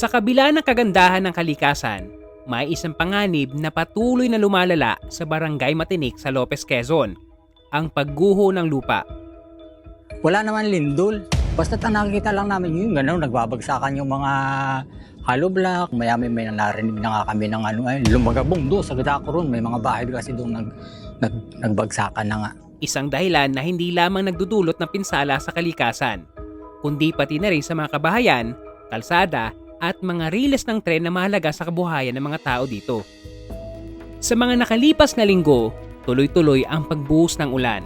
Sa kabila ng kagandahan ng kalikasan, may isang panganib na patuloy na lumalala sa barangay Matinik sa Lopez, Quezon, ang pagguho ng lupa. Wala naman lindol. Basta ang nakikita lang namin yun, gano'n, nagbabagsakan yung mga hollow block. Mayami may narinig na nga kami ng ano, ay, lumagabong doon sa Gadacoron. May mga bahay kasi doon nag, nag, nagbagsakan na nga. Isang dahilan na hindi lamang nagdudulot ng pinsala sa kalikasan, kundi pati na rin sa mga kabahayan, kalsada, at mga riles ng tren na mahalaga sa kabuhayan ng mga tao dito. Sa mga nakalipas na linggo, tuloy-tuloy ang pagbuhos ng ulan.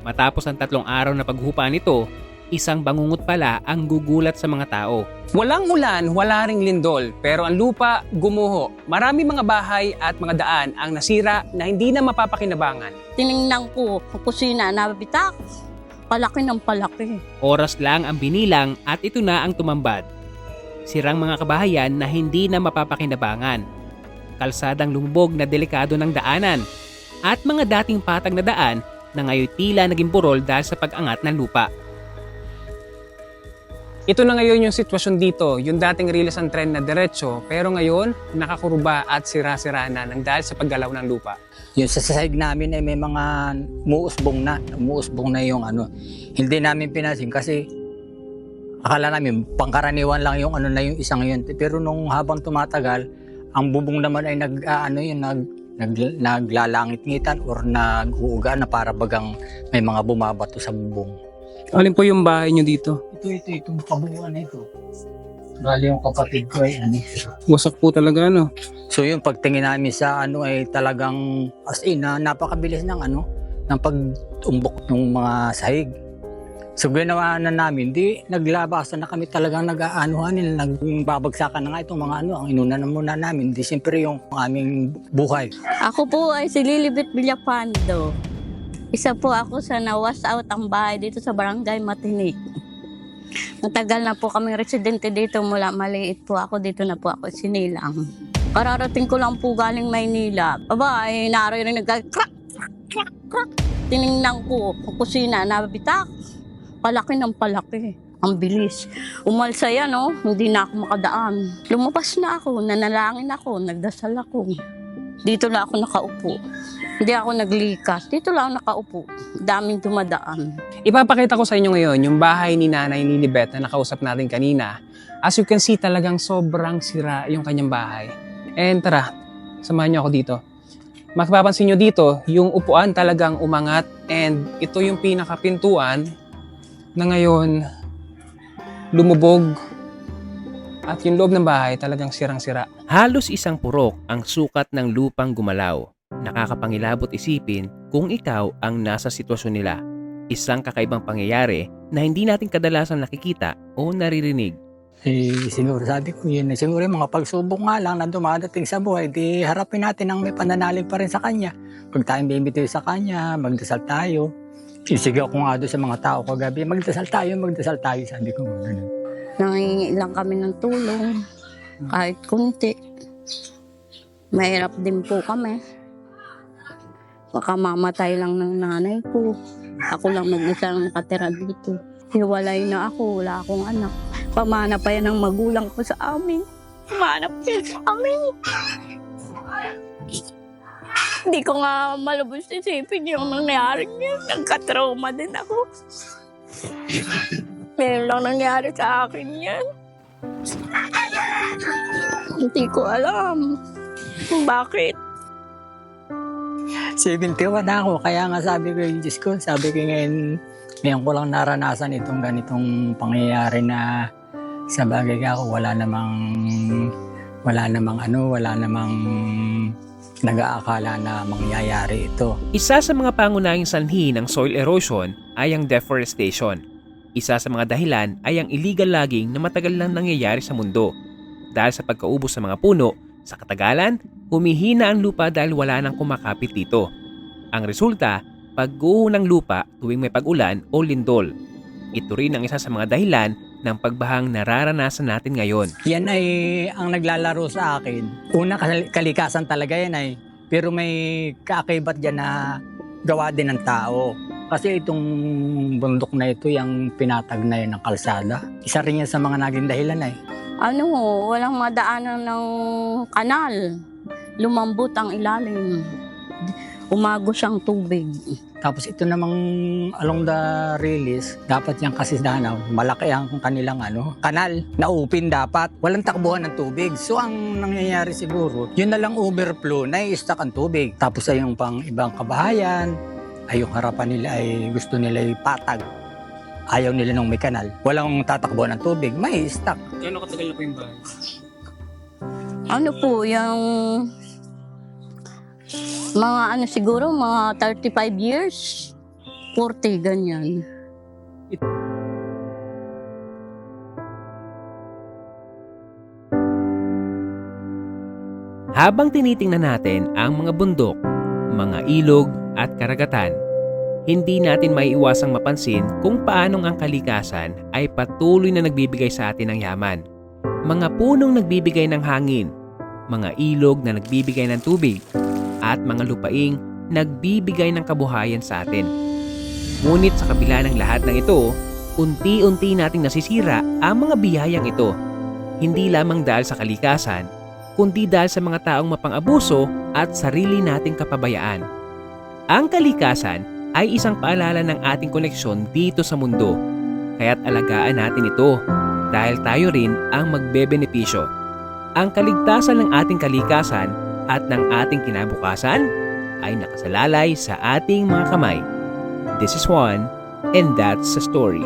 Matapos ang tatlong araw na paghupa nito, isang bangungot pala ang gugulat sa mga tao. Walang ulan, wala ring lindol, pero ang lupa gumuho. Marami mga bahay at mga daan ang nasira na hindi na mapapakinabangan. Tiningnan ko ang kusina, nabitak. Palaki ng palaki. Oras lang ang binilang at ito na ang tumambad. Sirang mga kabahayan na hindi na mapapakinabangan. Kalsadang lumubog na delikado ng daanan. At mga dating patag na daan na ngayon tila naging burol dahil sa pag-angat ng lupa. Ito na ngayon yung sitwasyon dito, yung dating riles ang tren na diretso, pero ngayon nakakuruba at sira-sira na ng dahil sa paggalaw ng lupa. Yung sa sahig namin ay may mga muusbong na. Muusbong na yung ano. Hindi namin pinasin kasi akala namin pangkaraniwan lang yung ano na yung isang yun. Pero nung habang tumatagal, ang bubong naman ay nag ah, ano yun nag nag naglalangit-ngitan or nag-uuga na para bagang may mga bumabato sa bubong. Alin po yung bahay nyo dito? Ito, ito, itong kabuuan na ito. Bali yung kapatid ko ay ano. Wasak po talaga, no? So yun, pagtingin namin sa ano ay talagang as in, na napakabilis ng ano, ng pag-umbok ng mga sahig. So ginawa na namin, di naglabasan na kami talagang nag-aanuhan nila, nagbabagsakan na nga itong mga ano, ang inuna na muna namin, di siyempre yung aming buhay. Ako po ay si Lilibet Villapando. Isa po ako sa nawas out ang bahay dito sa Barangay Matinik. Matagal na po kaming residente dito mula maliit po ako dito na po ako sinilang. Kararating ko lang po galing Maynila. Aba, ay naririnig nag crack, crack, crack, crack. Tiningnan ko kusina, nabitak. Palaki ng palaki. Ang bilis. Umalsa yan, oh. Hindi na ako makadaan. Lumabas na ako, nanalangin ako, nagdasal ako. Dito lang ako nakaupo. Hindi ako naglikas. Dito lang ako nakaupo. Daming dumadaan. Ipapakita ko sa inyo ngayon yung bahay ni Nanay Lilibet na nakausap natin kanina. As you can see, talagang sobrang sira yung kanyang bahay. And tara, samahan niyo ako dito. Mapapansin nyo dito, yung upuan talagang umangat and ito yung pinakapintuan na ngayon lumubog at yung loob ng bahay talagang sirang-sira. Halos isang purok ang sukat ng lupang gumalaw. Nakakapangilabot isipin kung ikaw ang nasa sitwasyon nila. Isang kakaibang pangyayari na hindi natin kadalasan nakikita o naririnig. Eh, siguro sabi ko yun, eh, siguro yung mga pagsubok nga lang na dumadating sa buhay, di harapin natin ang may pananalig pa rin sa Kanya. Pag tayong bibitiw sa Kanya, magdasal tayo. Sisigaw ko nga doon sa mga tao kagabi, magdasal tayo, magdasal tayo, sabi ko. Ganun. Nangingi lang kami ng tulong. Kahit kunti. Mahirap din po kami. Baka mamatay lang ng nanay ko. Ako lang mag-isa lang nakatira dito. Hiwalay na ako, wala akong anak. Pamana pa yan ng magulang ko sa amin. Pamana pa yan sa amin. Hindi ko nga malubos isipin yung nangyari niya. Nagka-trauma din ako. Meron lang nangyari sa akin yan. Hindi ko alam bakit. 71 na ako, kaya nga sabi ko yung Diyos ko, sabi ko ngayon, ngayon ko lang naranasan itong ganitong pangyayari na sa bagay ako, wala namang, wala namang ano, wala namang nag-aakala na mangyayari ito. Isa sa mga pangunahing sanhi ng soil erosion ay ang deforestation. Isa sa mga dahilan ay ang illegal logging na matagal lang nangyayari sa mundo. Dahil sa pagkaubos ng mga puno, sa katagalan, humihina ang lupa dahil wala nang kumakapit dito. Ang resulta, pagguho ng lupa tuwing may pag-ulan o lindol. Ito rin ang isa sa mga dahilan ng pagbahang nararanasan natin ngayon. Yan ay ang naglalaro sa akin. Una, kal- kalikasan talaga yan ay. Pero may kaakibat dyan na gawa din ng tao. Kasi itong bundok na ito, yung pinatag na yun ng kalsada. Isa rin yan sa mga naging dahilan ay. ano ho, walang madaanan ng kanal. Lumambot ang ilalim. Umagos ang tubig. Tapos ito namang along the release, dapat yung kasi danaw, malaki ang kanilang ano, kanal na open dapat. Walang takbuhan ng tubig. So ang nangyayari siguro, yun na lang overflow, nai-stuck ang tubig. Tapos ay yung pang ibang kabahayan, ay yung harapan nila ay gusto nila ay patag. Ayaw nila nung may kanal. Walang tatakbuhan ng tubig, may stuck. Gano'ng katagal na po yung bahay? Ano po, yung mga ano siguro, mga 35 years, 40, ganyan. Habang tinitingnan natin ang mga bundok, mga ilog at karagatan, hindi natin maiiwasang mapansin kung paanong ang kalikasan ay patuloy na nagbibigay sa atin ng yaman. Mga punong nagbibigay ng hangin, mga ilog na nagbibigay ng tubig, at mga lupaing nagbibigay ng kabuhayan sa atin. Ngunit sa kabila ng lahat ng ito, unti-unti nating nasisira ang mga biyayang ito. Hindi lamang dahil sa kalikasan, kundi dahil sa mga taong mapang-abuso at sarili nating kapabayaan. Ang kalikasan ay isang paalala ng ating koneksyon dito sa mundo. Kaya't alagaan natin ito dahil tayo rin ang magbebenepisyo. Ang kaligtasan ng ating kalikasan at ng ating kinabukasan ay nakasalalay sa ating mga kamay. This is one, and that's a story.